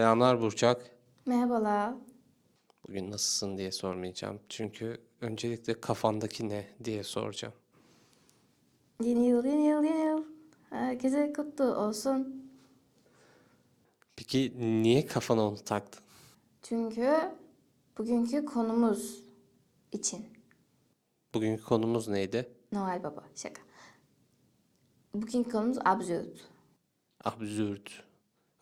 Selamlar Burçak. Merhabalar. Bugün nasılsın diye sormayacağım. Çünkü öncelikle kafandaki ne diye soracağım. Yeni yıl, yeni yıl, yeni yıl. Herkese kutlu olsun. Peki niye kafana onu taktın? Çünkü bugünkü konumuz için. Bugünkü konumuz neydi? Noel Baba, şaka. Bugünkü konumuz absürt. Absürt.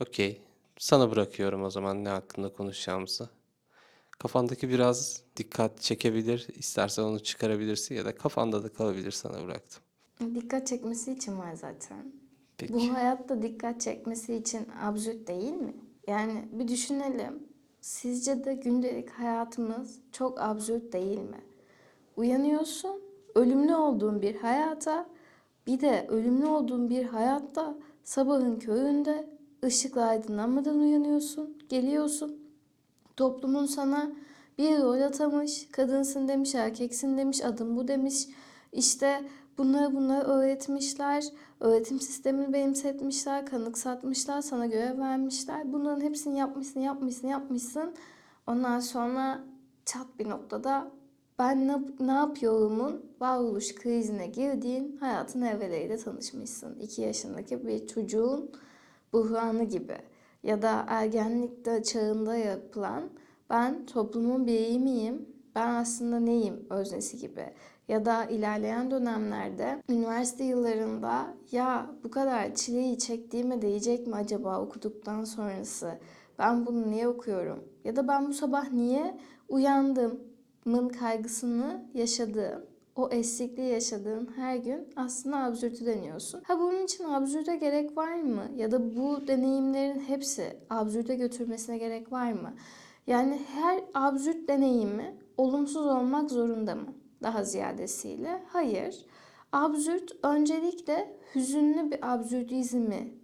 Okey. Sana bırakıyorum o zaman ne hakkında konuşacağımızı. Kafandaki biraz dikkat çekebilir. İstersen onu çıkarabilirsin ya da kafanda da kalabilir sana bıraktım. Dikkat çekmesi için var zaten. Peki. Bu hayatta dikkat çekmesi için absürt değil mi? Yani bir düşünelim. Sizce de gündelik hayatımız çok absürt değil mi? Uyanıyorsun, ölümlü olduğun bir hayata, bir de ölümlü olduğun bir hayatta sabahın köründe ışıkla aydınlanmadan uyanıyorsun, geliyorsun. Toplumun sana bir rol atamış, kadınsın demiş, erkeksin demiş, adım bu demiş. İşte bunları bunları öğretmişler, öğretim sistemini benimsetmişler, kanıksatmışlar, sana görev vermişler. Bunların hepsini yapmışsın, yapmışsın, yapmışsın. Ondan sonra çat bir noktada ben ne, ne yapıyorumun varoluş krizine girdiğin hayatın evveleriyle tanışmışsın. İki yaşındaki bir çocuğun buhranı gibi ya da ergenlikte çağında yapılan ben toplumun birey miyim, ben aslında neyim öznesi gibi. Ya da ilerleyen dönemlerde üniversite yıllarında ya bu kadar çileyi çektiğime değecek mi acaba okuduktan sonrası? Ben bunu niye okuyorum? Ya da ben bu sabah niye uyandımın kaygısını yaşadığım, o eksikliği yaşadığın her gün aslında absürtü deniyorsun. Ha bunun için absürte gerek var mı? Ya da bu deneyimlerin hepsi absürte götürmesine gerek var mı? Yani her absürt deneyimi olumsuz olmak zorunda mı? Daha ziyadesiyle hayır. Absürt öncelikle hüzünlü bir absürdizmi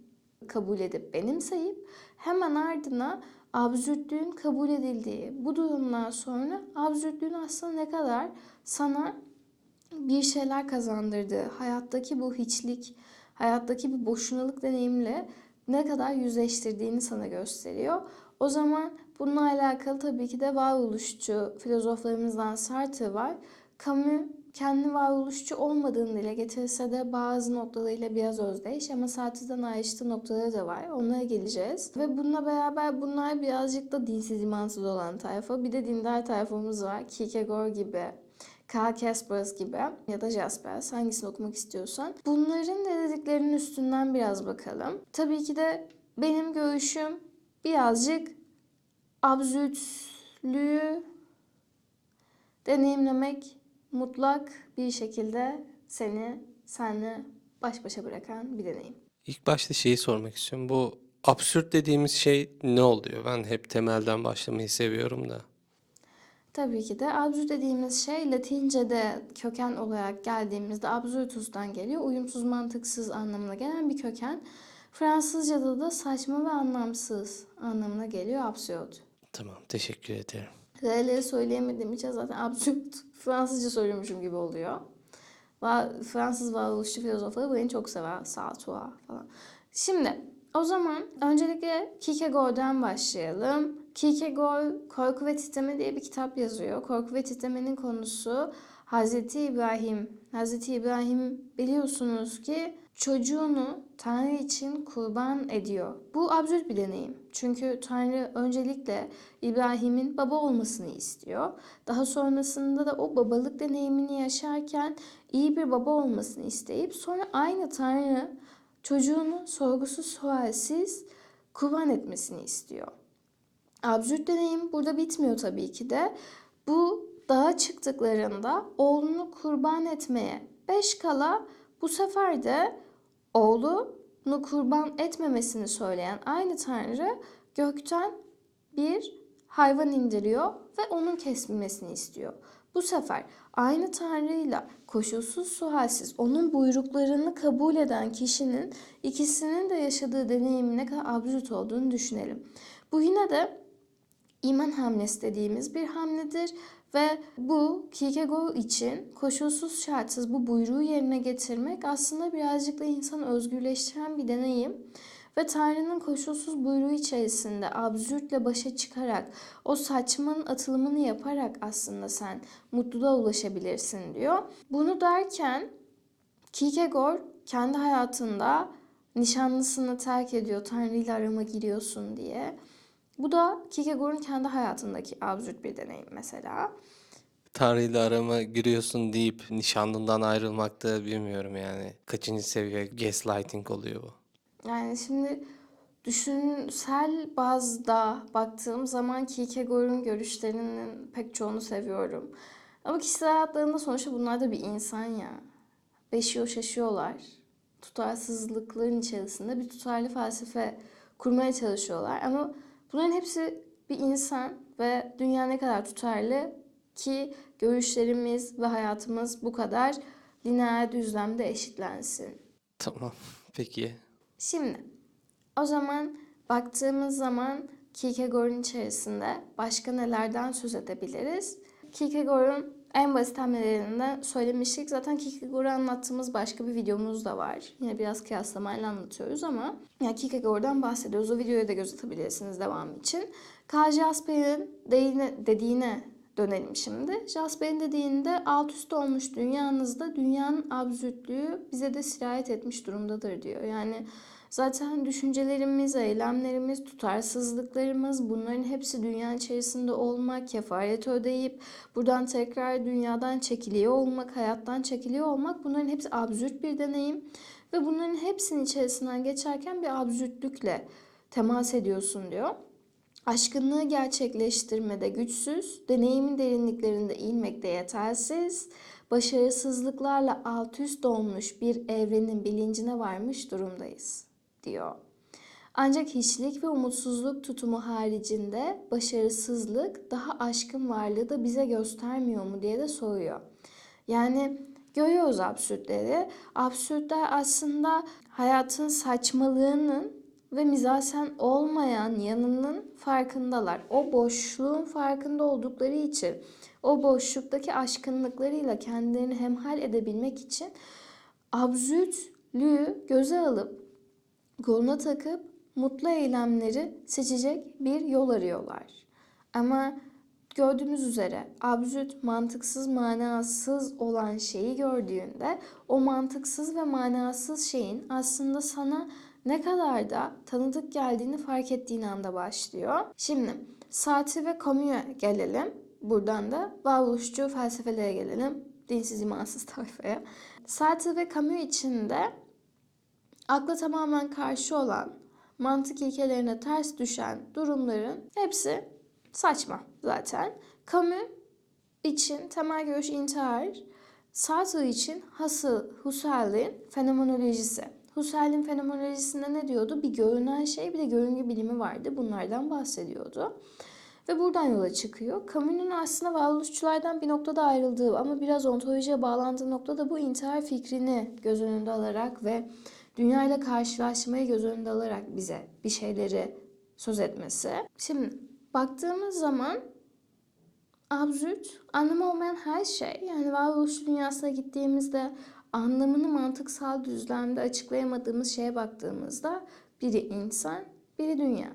kabul edip benimseyip hemen ardına absürtlüğün kabul edildiği bu durumdan sonra absürtlüğün aslında ne kadar sana bir şeyler kazandırdığı, hayattaki bu hiçlik, hayattaki bu boşunalık deneyimle ne kadar yüzleştirdiğini sana gösteriyor. O zaman bununla alakalı tabii ki de varoluşçu filozoflarımızdan Sartre var. Camus kendi varoluşçu olmadığını dile getirse de bazı noktalarıyla biraz özdeş ama Sartre'den ayrıştığı noktaları da var. Onlara geleceğiz. Ve bununla beraber bunlar birazcık da dinsiz imansız olan tayfa. Bir de dindar tayfamız var. Kierkegaard gibi, Karl Kaspers gibi ya da Jaspers hangisini okumak istiyorsan. Bunların ne dediklerinin üstünden biraz bakalım. Tabii ki de benim görüşüm birazcık absürtlüğü deneyimlemek mutlak bir şekilde seni senle baş başa bırakan bir deneyim. İlk başta şeyi sormak istiyorum. Bu absürt dediğimiz şey ne oluyor? Ben hep temelden başlamayı seviyorum da. Tabii ki de absürt dediğimiz şey Latince'de köken olarak geldiğimizde absurdus'tan geliyor. Uyumsuz, mantıksız anlamına gelen bir köken. Fransızca'da da saçma ve anlamsız anlamına geliyor absürt. Tamam, teşekkür ederim. R'leri söyleyemediğim için zaten absürt Fransızca söylüyormuşum gibi oluyor. Fransız varoluşçu filozofları beni çok sever. Sartre falan. Şimdi o zaman öncelikle Kierkegaard'dan başlayalım. Kierkegaard Korku ve Titreme diye bir kitap yazıyor. Korku ve Titreme'nin konusu Hazreti İbrahim. Hazreti İbrahim biliyorsunuz ki çocuğunu Tanrı için kurban ediyor. Bu absürt bir deneyim. Çünkü Tanrı öncelikle İbrahim'in baba olmasını istiyor. Daha sonrasında da o babalık deneyimini yaşarken iyi bir baba olmasını isteyip sonra aynı Tanrı çocuğunu sorgusuz sualsiz kurban etmesini istiyor. Absürt deneyim burada bitmiyor tabii ki de. Bu dağa çıktıklarında oğlunu kurban etmeye beş kala bu sefer de oğlunu kurban etmemesini söyleyen aynı Tanrı gökten bir hayvan indiriyor ve onun kesilmesini istiyor. Bu sefer aynı Tanrı'yla koşulsuz sualsiz onun buyruklarını kabul eden kişinin ikisinin de yaşadığı deneyimin ne kadar absürt olduğunu düşünelim. Bu yine de iman hamlesi dediğimiz bir hamledir ve bu Kierkegaard için koşulsuz şartsız bu buyruğu yerine getirmek aslında birazcık da insanı özgürleştiren bir deneyim. Ve Tanrı'nın koşulsuz buyruğu içerisinde absürtle başa çıkarak o saçmanın atılımını yaparak aslında sen mutluluğa ulaşabilirsin diyor. Bunu derken Kierkegaard kendi hayatında nişanlısını terk ediyor Tanrı ile arama giriyorsun diye. Bu da Kierkegaard'ın kendi hayatındaki absürt bir deneyim mesela. Tanrı ile arama giriyorsun deyip nişanlından ayrılmak da bilmiyorum yani. Kaçıncı seviye gaslighting oluyor bu. Yani şimdi düşünsel bazda baktığım zaman Kierkegaard'ın görüşlerinin pek çoğunu seviyorum. Ama kişisel hayatlarında sonuçta bunlar da bir insan ya. Beşiyor şaşıyorlar. Tutarsızlıkların içerisinde bir tutarlı felsefe kurmaya çalışıyorlar. Ama bunların hepsi bir insan ve dünya ne kadar tutarlı ki görüşlerimiz ve hayatımız bu kadar lineer düzlemde eşitlensin. Tamam. Peki. Şimdi o zaman baktığımız zaman Kierkegaard'ın içerisinde başka nelerden söz edebiliriz? Kierkegaard'ın en basit hamlelerinden söylemiştik. Zaten Kierkegaard'ı anlattığımız başka bir videomuz da var. Yine biraz kıyaslamayla anlatıyoruz ama yani Kierkegaard'dan bahsediyoruz. O videoyu da göz atabilirsiniz devam için. Karl Jasper'in dediğine, dediğine dönelim şimdi. Jasper'in dediğinde alt üst olmuş dünyanızda dünyanın absürtlüğü bize de sirayet etmiş durumdadır diyor. Yani zaten düşüncelerimiz, eylemlerimiz, tutarsızlıklarımız bunların hepsi dünya içerisinde olmak, kefaret ödeyip buradan tekrar dünyadan çekiliyor olmak, hayattan çekiliyor olmak bunların hepsi absürt bir deneyim. Ve bunların hepsinin içerisinden geçerken bir absürtlükle temas ediyorsun diyor. Aşkınlığı gerçekleştirmede güçsüz, deneyimin derinliklerinde inmekte yetersiz, başarısızlıklarla alt üst olmuş bir evrenin bilincine varmış durumdayız, diyor. Ancak hiçlik ve umutsuzluk tutumu haricinde başarısızlık daha aşkın varlığı da bize göstermiyor mu diye de soruyor. Yani görüyoruz absürtleri. Absürtler aslında hayatın saçmalığının ve mizasen olmayan yanının farkındalar. O boşluğun farkında oldukları için o boşluktaki aşkınlıklarıyla kendilerini hemhal edebilmek için absürtlüğü göze alıp koluna takıp mutlu eylemleri seçecek bir yol arıyorlar. Ama gördüğümüz üzere absürt, mantıksız, manasız olan şeyi gördüğünde o mantıksız ve manasız şeyin aslında sana ne kadar da tanıdık geldiğini fark ettiğin anda başlıyor. Şimdi Sartre ve Camus'a gelelim. Buradan da varoluşçu felsefelere gelelim. Dinsiz imansız tayfaya. Sartre ve Camus için de akla tamamen karşı olan, mantık ilkelerine ters düşen durumların hepsi saçma zaten. Camus için temel görüş intihar, Sartre için hasıl Husserl'in fenomenolojisi. Husserl'in fenomenolojisinde ne diyordu? Bir görünen şey bir de görüngü bilimi vardı. Bunlardan bahsediyordu. Ve buradan yola çıkıyor. Camus'un aslında varoluşçulardan bir noktada ayrıldığı ama biraz ontolojiye bağlandığı noktada bu intihar fikrini göz önünde alarak ve dünyayla karşılaşmayı göz önünde alarak bize bir şeyleri söz etmesi. Şimdi baktığımız zaman absürt, anlamı olmayan her şey yani varoluş dünyasına gittiğimizde anlamını mantıksal düzlemde açıklayamadığımız şeye baktığımızda biri insan, biri dünya.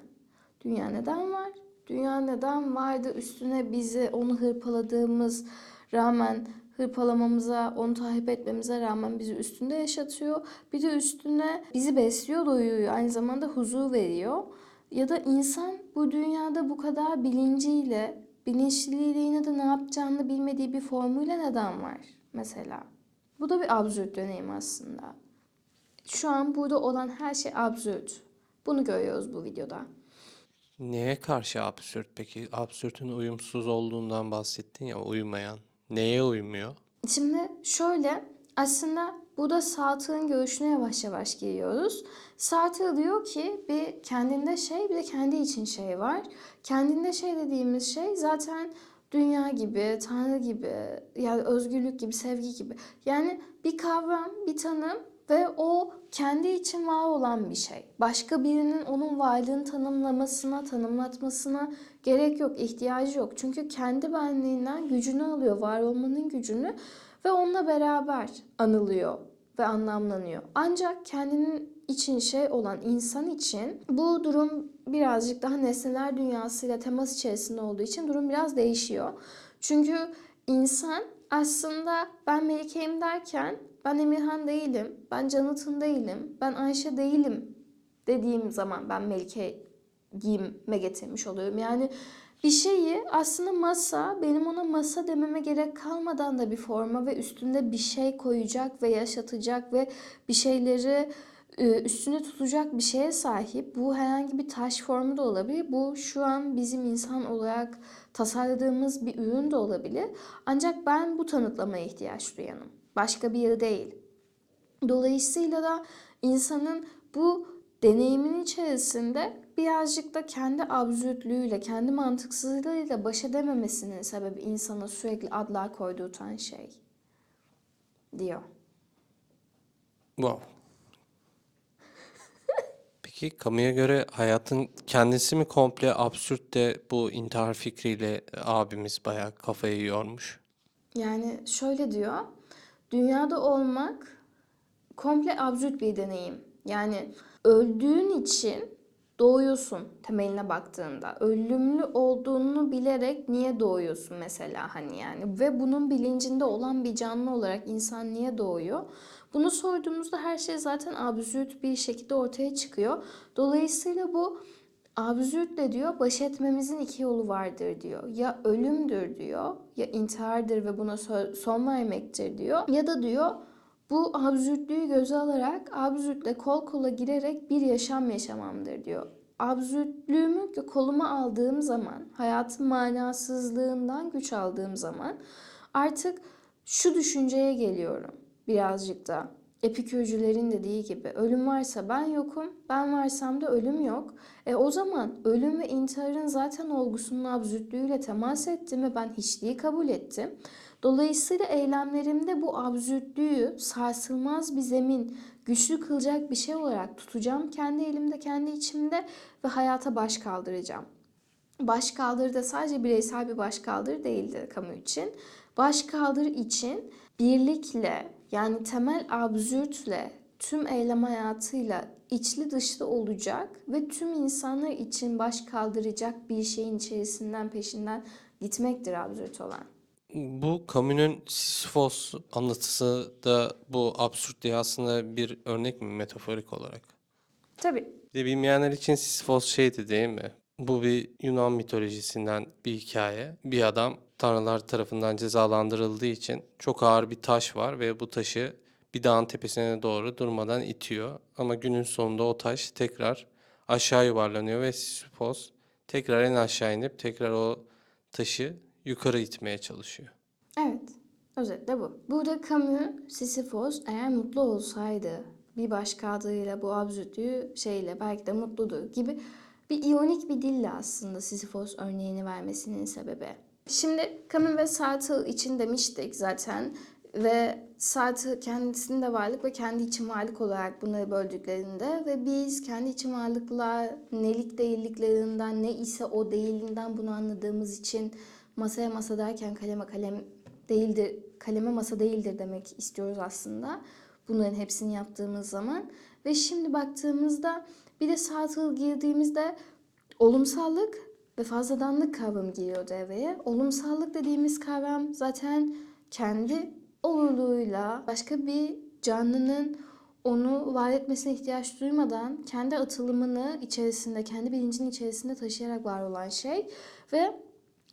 Dünya neden var? Dünya neden vardı? Üstüne bizi onu hırpaladığımız rağmen hırpalamamıza, onu takip etmemize rağmen bizi üstünde yaşatıyor. Bir de üstüne bizi besliyor, doyuruyor. Aynı zamanda huzur veriyor. Ya da insan bu dünyada bu kadar bilinciyle, bilinçliliğiyle yine de ne yapacağını bilmediği bir formuyla neden var mesela? Bu da bir absürt deneyim aslında. Şu an burada olan her şey absürt. Bunu görüyoruz bu videoda. Neye karşı absürt peki? Absürtün uyumsuz olduğundan bahsettin ya uymayan. Neye uymuyor? Şimdi şöyle aslında burada Sartre'ın görüşüne yavaş yavaş giriyoruz. Sartre diyor ki bir kendinde şey bir de kendi için şey var. Kendinde şey dediğimiz şey zaten dünya gibi, tanrı gibi, yani özgürlük gibi, sevgi gibi. Yani bir kavram, bir tanım ve o kendi için var olan bir şey. Başka birinin onun varlığını tanımlamasına, tanımlatmasına gerek yok, ihtiyacı yok. Çünkü kendi benliğinden gücünü alıyor, var olmanın gücünü ve onunla beraber anılıyor ve anlamlanıyor. Ancak kendinin için şey olan insan için bu durum birazcık daha nesneler dünyasıyla temas içerisinde olduğu için durum biraz değişiyor. Çünkü insan aslında ben Melike'yim derken ben Emirhan değilim, ben Jonathan değilim, ben Ayşe değilim dediğim zaman ben Melike giyime getirmiş oluyorum. Yani bir şeyi aslında masa, benim ona masa dememe gerek kalmadan da bir forma ve üstünde bir şey koyacak ve yaşatacak ve bir şeyleri e, üstüne tutacak bir şeye sahip. Bu herhangi bir taş formu da olabilir. Bu şu an bizim insan olarak tasarladığımız bir ürün de olabilir. Ancak ben bu tanıtlamaya ihtiyaç duyanım. Başka biri değil. Dolayısıyla da insanın bu deneyimin içerisinde birazcık da kendi absürtlüğüyle, kendi mantıksızlığıyla baş edememesinin sebebi insana sürekli adlar koydurtan şey diyor. Wow. Peki kamuya göre hayatın kendisi mi komple absürt de bu intihar fikriyle abimiz bayağı kafayı yormuş? Yani şöyle diyor, dünyada olmak komple absürt bir deneyim. Yani öldüğün için doğuyorsun temeline baktığında. Ölümlü olduğunu bilerek niye doğuyorsun mesela hani yani ve bunun bilincinde olan bir canlı olarak insan niye doğuyor? Bunu sorduğumuzda her şey zaten absürt bir şekilde ortaya çıkıyor. Dolayısıyla bu absürtle diyor baş etmemizin iki yolu vardır diyor. Ya ölümdür diyor ya intihardır ve buna so- son vermektir diyor. Ya da diyor bu absürtlüğü göze alarak absürtle kol kola girerek bir yaşam yaşamamdır diyor. Absürtlüğümü koluma aldığım zaman, hayatın manasızlığından güç aldığım zaman artık şu düşünceye geliyorum birazcık da. Epikürcülerin dediği gibi ölüm varsa ben yokum, ben varsam da ölüm yok. E o zaman ölüm ve intiharın zaten olgusunun absürtlüğüyle temas ettim ve ben hiçliği kabul ettim. Dolayısıyla eylemlerimde bu absürtlüğü sarsılmaz bir zemin, güçlü kılacak bir şey olarak tutacağım. Kendi elimde, kendi içimde ve hayata baş kaldıracağım. Başkaldırı da sadece bireysel bir başkaldırı değildir kamu için. Başkaldırı için birlikle yani temel absürtle tüm eylem hayatıyla içli dışlı olacak ve tüm insanlar için baş kaldıracak bir şeyin içerisinden peşinden gitmektir absürt olan. Bu Camus'un Sisyphos anlatısı da bu absürtlüğe aslında bir örnek mi metaforik olarak? Tabii. Bir bilmeyenler için Sisyphos şeydi değil mi? Bu bir Yunan mitolojisinden bir hikaye. Bir adam tanrılar tarafından cezalandırıldığı için çok ağır bir taş var ve bu taşı bir dağın tepesine doğru durmadan itiyor. Ama günün sonunda o taş tekrar aşağı yuvarlanıyor ve Sisyphos tekrar en aşağı inip tekrar o taşı yukarı itmeye çalışıyor. Evet. Özetle bu. Burada Camus, Sisyphos eğer mutlu olsaydı bir başka adıyla bu absürtlüğü şeyle belki de mutludur gibi bir iyonik bir dille aslında Sisyphos örneğini vermesinin sebebi. Şimdi Camus ve Sartre için demiştik zaten ve Sartre kendisinin de varlık ve kendi için varlık olarak bunları böldüklerinde ve biz kendi için varlıklar nelik değilliklerinden ne ise o değilinden bunu anladığımız için masaya masa derken kaleme kalem değildir, kaleme masa değildir demek istiyoruz aslında. Bunların hepsini yaptığımız zaman. Ve şimdi baktığımızda bir de Sartre girdiğimizde olumsallık ve fazladanlık kavramı giriyor devreye. Olumsallık dediğimiz kavram zaten kendi olurluğuyla başka bir canlının onu var etmesine ihtiyaç duymadan kendi atılımını içerisinde, kendi bilincinin içerisinde taşıyarak var olan şey ve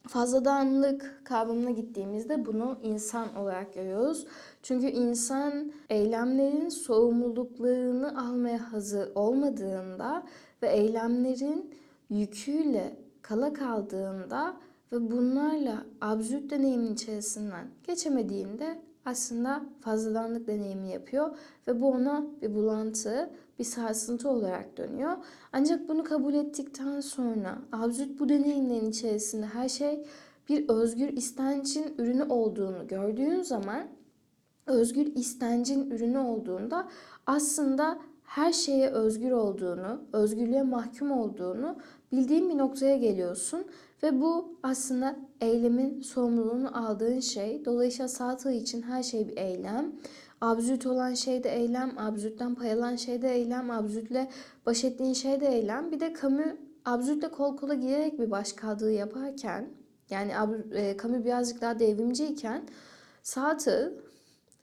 fazladanlık kavramına gittiğimizde bunu insan olarak görüyoruz. Çünkü insan eylemlerin sorumluluklarını almaya hazır olmadığında ve eylemlerin yüküyle kala kaldığında ve bunlarla absürt deneyimin içerisinden geçemediğinde aslında fazladanlık deneyimi yapıyor ve bu ona bir bulantı, bir sarsıntı olarak dönüyor. Ancak bunu kabul ettikten sonra absürt bu deneyimlerin içerisinde her şey bir özgür istencin ürünü olduğunu gördüğün zaman özgür istencin ürünü olduğunda aslında her şeye özgür olduğunu, özgürlüğe mahkum olduğunu bildiğin bir noktaya geliyorsun ve bu aslında eylemin sorumluluğunu aldığın şey. Dolayısıyla Sartre için her şey bir eylem. Absürt olan şey de eylem, absürtten pay alan şey de eylem, absürtle baş ettiğin şey de eylem. Bir de Camus absürtle kol kola girerek bir başkaldırı yaparken, yani ab- e, Camus birazcık daha devrimciyken, Sartre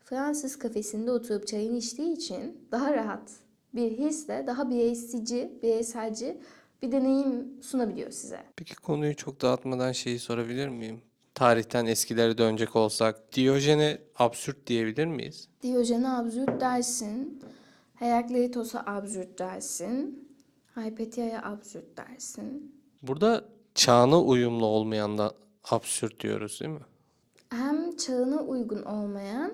Fransız kafesinde oturup çayını içtiği için daha rahat bir hisle, daha bireysici, bireyselci bir deneyim sunabiliyor size. Peki konuyu çok dağıtmadan şeyi sorabilir miyim? Tarihten eskilere dönecek olsak Diyojen'e absürt diyebilir miyiz? Diyojen'e absürt dersin, Herakleitos'a absürt dersin, Hypatia'ya absürt dersin. Burada çağına uyumlu olmayan da absürt diyoruz değil mi? Hem çağına uygun olmayan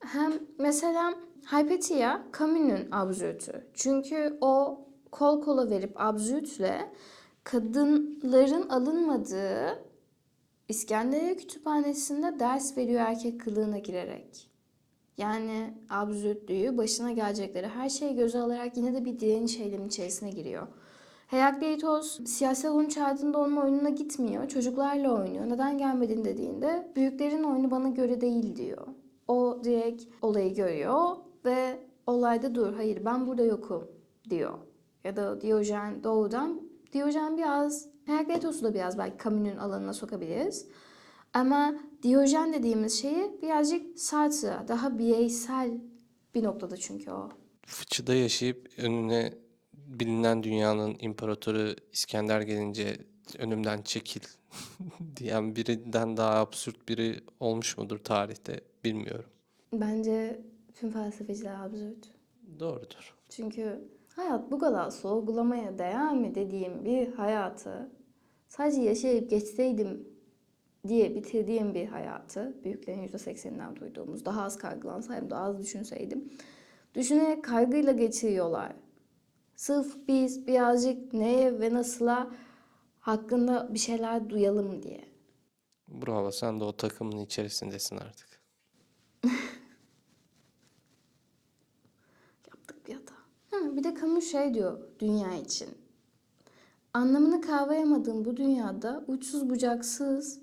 hem mesela Hypatia Camus'un absürtü. Çünkü o kol kola verip absürtle kadınların alınmadığı İskenderiye Kütüphanesi'nde ders veriyor erkek kılığına girerek. Yani absürtlüğü, başına gelecekleri her şeyi göze alarak yine de bir direniş eylemi içerisine giriyor. Herakleitos siyasal oyun çağırdığında onun oyununa gitmiyor. Çocuklarla oynuyor. Neden gelmedin dediğinde büyüklerin oyunu bana göre değil diyor. O direkt olayı görüyor ve olayda dur hayır ben burada yokum diyor. Ya da Diyojen doğrudan Diyojen biraz Herakleitos'u da biraz belki Camus'un alanına sokabiliriz. Ama Diyojen dediğimiz şeyi birazcık Sartre, daha bireysel bir noktada çünkü o. Fıçıda yaşayıp önüne bilinen dünyanın imparatoru İskender gelince önümden çekil diyen birinden daha absürt biri olmuş mudur tarihte bilmiyorum. Bence tüm felsefeciler absürt. Doğrudur. Çünkü hayat bu kadar sorgulamaya değer mi dediğim bir hayatı sadece yaşayıp geçseydim diye bitirdiğim bir hayatı büyüklerin %80'inden duyduğumuz daha az kaygılansaydım daha az düşünseydim düşünerek kaygıyla geçiriyorlar. Sırf biz birazcık neye ve nasıla hakkında bir şeyler duyalım diye. Bravo sen de o takımın içerisindesin artık. Yaptık bir hata. Ha, bir de Camus şey diyor dünya için. Anlamını kavrayamadığım bu dünyada uçsuz bucaksız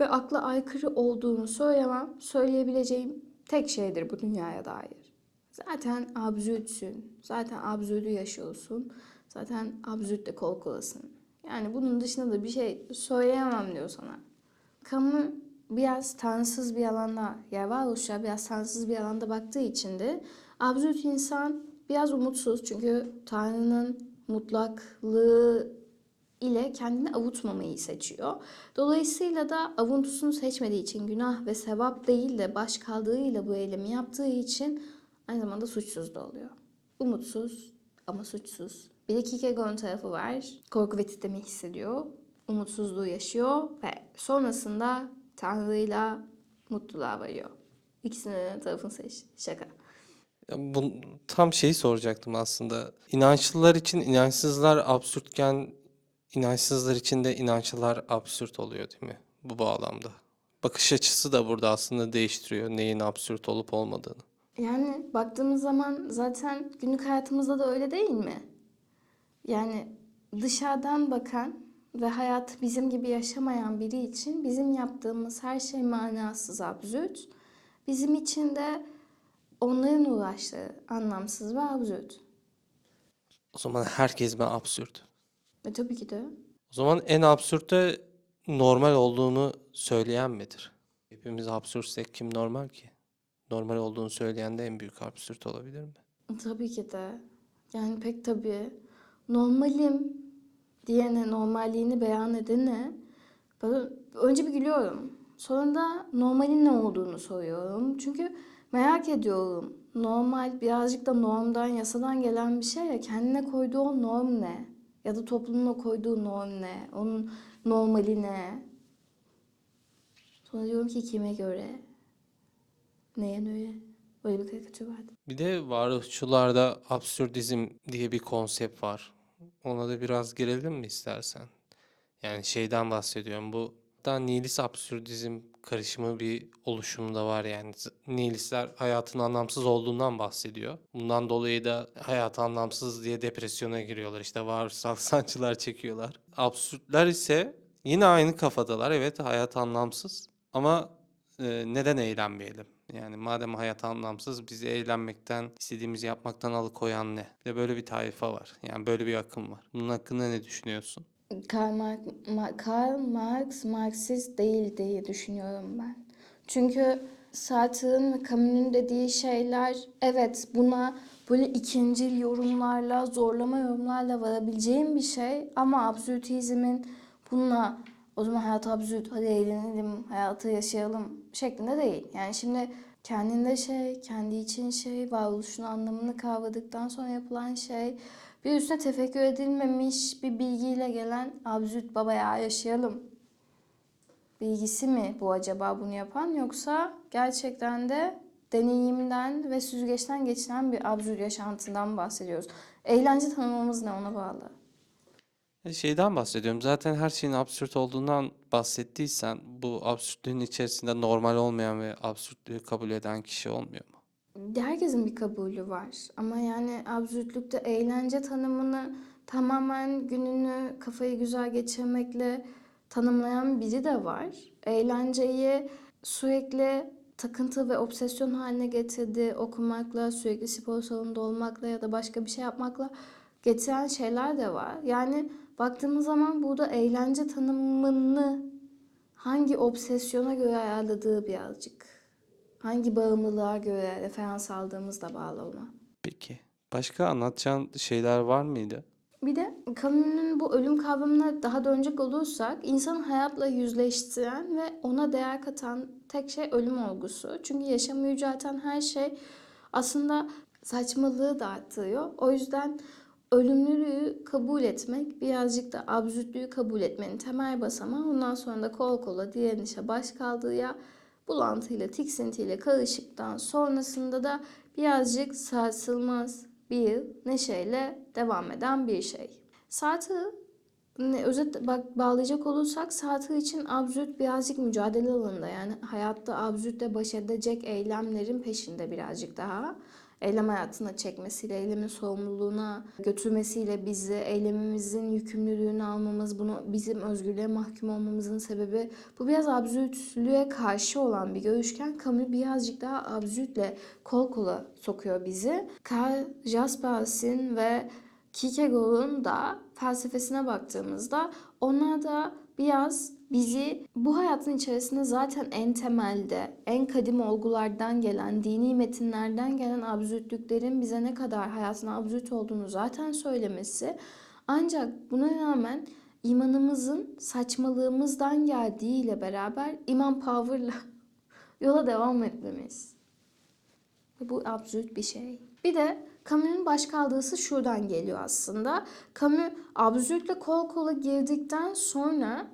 ve akla aykırı olduğunu söylemem, söyleyebileceğim tek şeydir bu dünyaya dair. Zaten absürtsün, zaten absürdü yaşıyorsun, zaten absürtle kol kolasın. Yani bunun dışında da bir şey söyleyemem diyor sana. Camus biraz tanrısız bir alanda, yani varoluşa biraz tanrısız bir alanda baktığı için de absürt insan biraz umutsuz. Çünkü Tanrı'nın mutlaklığı ile kendini avutmamayı seçiyor. Dolayısıyla da avuntusunu seçmediği için günah ve sevap değil de baş kaldığıyla bu eylemi yaptığı için aynı zamanda suçsuz da oluyor. Umutsuz ama suçsuz. Bir de Kierkegaard'ın tarafı var. Korku ve titremi hissediyor. Umutsuzluğu yaşıyor ve sonrasında Tanrı'yla mutluluğa varıyor. İkisinin tarafını seç. Şaka. Bu, tam şeyi soracaktım aslında. İnançlılar için inançsızlar absürtken inançsızlar için de inançlılar absürt oluyor değil mi? Bu bağlamda. Bakış açısı da burada aslında değiştiriyor neyin absürt olup olmadığını. Yani baktığımız zaman zaten günlük hayatımızda da öyle değil mi? Yani dışarıdan bakan ve hayatı bizim gibi yaşamayan biri için bizim yaptığımız her şey manasız, absürt. Bizim için de onların uğraştığı anlamsız ve absürt. O zaman herkes mi absürt? Ve tabii ki de O zaman en absürt de normal olduğunu söyleyen midir? Hepimiz absürtsek kim normal ki? Normal olduğunu söyleyen de en büyük absürt olabilir mi? Tabii ki de. Yani pek tabii. Normalim diyene, normalliğini beyan edene böyle önce bir gülüyorum. Sonra da normalin ne olduğunu soruyorum. Çünkü merak ediyorum. Normal birazcık da normdan, yasadan gelen bir şey ya. Kendine koyduğu norm ne? Ya da toplumun koyduğu norm ne? Onun normali ne? Sonra diyorum ki kime göre? Neye göre? Böyle bir karikatür vardı. Bir de varoluşçularda absürdizm diye bir konsept var. Ona da biraz girelim mi istersen? Yani şeyden bahsediyorum. Bu da nihilist absürdizm karışımı bir oluşumda var yani. Nihilistler hayatın anlamsız olduğundan bahsediyor. Bundan dolayı da hayat anlamsız diye depresyona giriyorlar. İşte varoluşsal sancılar çekiyorlar. Absürtler ise yine aynı kafadalar. Evet hayat anlamsız ama e, neden eğlenmeyelim? Yani madem hayat anlamsız bizi eğlenmekten, istediğimizi yapmaktan alıkoyan ne? Bir de böyle bir tayfa var. Yani böyle bir akım var. Bunun hakkında ne düşünüyorsun? Karl, Marx, Ma- Karl Marx Marksist değil diye düşünüyorum ben. Çünkü Sartre'ın ve Camus'un dediği şeyler evet buna böyle ikincil yorumlarla, zorlama yorumlarla varabileceğim bir şey ama absürtizmin bununla o zaman hayat absürt, hadi eğlenelim, hayatı yaşayalım şeklinde değil. Yani şimdi kendinde şey, kendi için şey, varoluşun anlamını kavradıktan sonra yapılan şey, bir üstüne tefekkür edilmemiş bir bilgiyle gelen absürt baba ya yaşayalım bilgisi mi bu acaba bunu yapan yoksa gerçekten de deneyimden ve süzgeçten geçilen bir absürt yaşantından bahsediyoruz. Eğlence tanımımız ne ona bağlı. E, Şeyden bahsediyorum. Zaten her şeyin absürt olduğundan bahsettiysen bu absürtlüğün içerisinde normal olmayan ve absürtlüğü kabul eden kişi olmuyor mu? Herkesin bir kabulü var ama yani absürtlükte eğlence tanımını tamamen gününü kafayı güzel geçirmekle tanımlayan biri de var. Eğlenceyi sürekli takıntı ve obsesyon haline getirdi. Okumakla, sürekli spor salonunda olmakla ya da başka bir şey yapmakla getiren şeyler de var. Yani baktığımız zaman burada eğlence tanımını hangi obsesyona göre ayarladığı birazcık. Hangi bağımlılığa göre referans aldığımızla bağlı ona. Peki. Başka anlatacağın şeyler var mıydı? Bir de Camus'un bu ölüm kavramına daha dönecek olursak insanı hayatla yüzleştiren ve ona değer katan tek şey ölüm olgusu. Çünkü yaşamı yücelten her şey aslında saçmalığı da arttırıyor. O yüzden ölümlülüğü kabul etmek birazcık da absürtlüğü kabul etmenin temel basamağı. Ondan sonra da kol kola direnişe baş kaldırıya bulantıyla, tiksintiyle karışıktan sonrasında da birazcık sarsılmaz bir neşeyle devam eden bir şey. Sartre ne, özet bak bağlayacak olursak Sartre için absürt birazcık mücadele alanında yani hayatta absürtle baş edecek eylemlerin peşinde birazcık daha. Eylem hayatına çekmesiyle, eylemin sorumluluğuna götürmesiyle bizi, eylemimizin yükümlülüğünü almamız, bunu bizim özgürlüğe mahkum olmamızın sebebi bu biraz absürtlüğe karşı olan bir görüşken Camus birazcık daha absürtle kol kola sokuyor bizi. Karl Jaspers'in ve Kierkegaard'un da felsefesine baktığımızda onlar da biraz bizi bu hayatın içerisinde zaten en temelde, en kadim olgulardan gelen, dini metinlerden gelen absürtlüklerin bize ne kadar hayatın absürt olduğunu zaten söylemesi. Ancak buna rağmen imanımızın saçmalığımızdan geldiğiyle beraber iman power'la yola devam etmemiz. Bu absürt bir şey. Bir de Camus'un başkaldırısı şuradan geliyor aslında. Camus absürtle kol kola girdikten sonra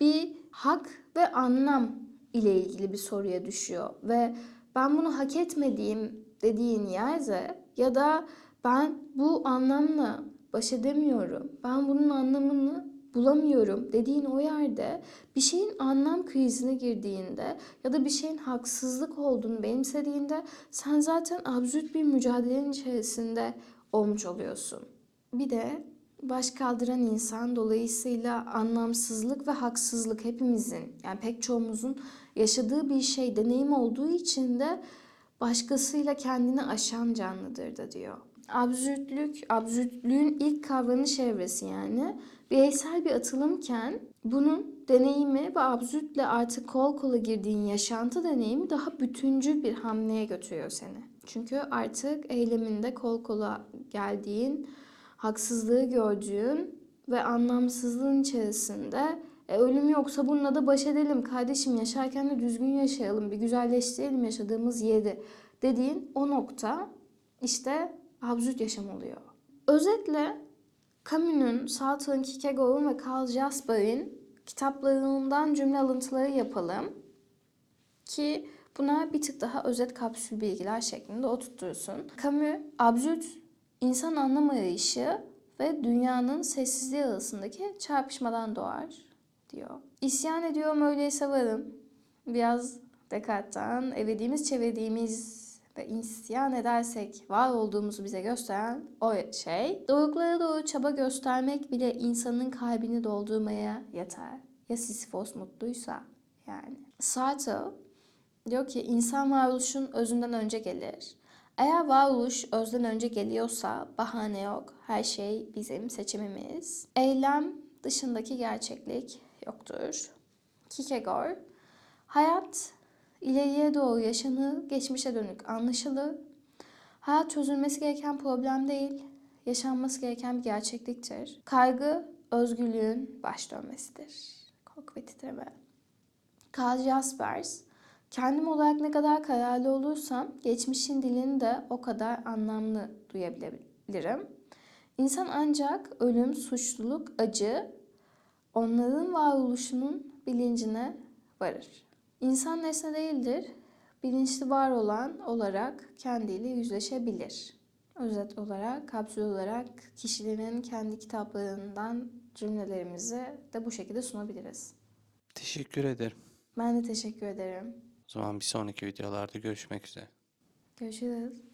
bir hak ve anlam ile ilgili bir soruya düşüyor. Ve ben bunu hak etmediğim dediğin yerde ya da ben bu anlamla baş edemiyorum. Ben bunun anlamını bulamıyorum dediğin o yerde bir şeyin anlam krizine girdiğinde ya da bir şeyin haksızlık olduğunu benimsediğinde sen zaten absürt bir mücadelenin içerisinde olmuş oluyorsun. Bir de baş kaldıran insan dolayısıyla anlamsızlık ve haksızlık hepimizin yani pek çoğumuzun yaşadığı bir şey deneyim olduğu için de başkasıyla kendini aşan canlıdır da diyor. Absürtlük, absürtlüğün ilk kavranış evresi yani bireysel bir atılımken bunun deneyimi ve absürtle artık kol kola girdiğin yaşantı deneyimi daha bütüncül bir hamleye götürüyor seni. Çünkü artık eyleminde kol kola geldiğin, haksızlığı gördüğün ve anlamsızlığın içerisinde e, ölüm yoksa bununla da baş edelim kardeşim yaşarken de düzgün yaşayalım bir güzelleştirelim yaşadığımız yeri dediğin o nokta işte absürt yaşam oluyor. Özetle Camus'un, Sartre'ın, Kierkegaard'un ve Karl Jasper'in kitaplarından cümle alıntıları yapalım ki buna bir tık daha özet kapsül bilgiler şeklinde oturtursun. Camus, absürt insan anlam arayışı ve dünyanın sessizliği arasındaki çarpışmadan doğar diyor. İsyan ediyorum öyleyse varım. Biraz Descartes'ten evediğimiz çevirdiğimiz ve isyan edersek var olduğumuzu bize gösteren o şey. Doruklara doğru çaba göstermek bile insanın kalbini doldurmaya yeter. Ya Sisyphos mutluysa yani. Sartre Diyor ki insan varoluşun özünden önce gelir. Eğer varoluş özden önce geliyorsa bahane yok. Her şey bizim seçimimiz. Eylem dışındaki gerçeklik yoktur. Kierkegaard, hayat ileriye doğru yaşanır, geçmişe dönük anlaşılır. Hayat çözülmesi gereken problem değil, yaşanması gereken bir gerçekliktir. Kaygı, özgürlüğün baş dönmesidir. Korku ve titreme. Karl Jaspers, kendim olarak ne kadar kararlı olursam geçmişin dilini de o kadar anlamlı duyabilirim. İnsan ancak ölüm, suçluluk, acı onların varoluşunun bilincine varır. İnsan nesne değildir, bilinçli var olan olarak kendiyle yüzleşebilir. Özet olarak, kapsül olarak kişilerin kendi kitaplarından cümlelerimizi de bu şekilde sunabiliriz. Teşekkür ederim. Ben de teşekkür ederim. Zaman bir sonraki videolarda görüşmek üzere. Görüşürüz.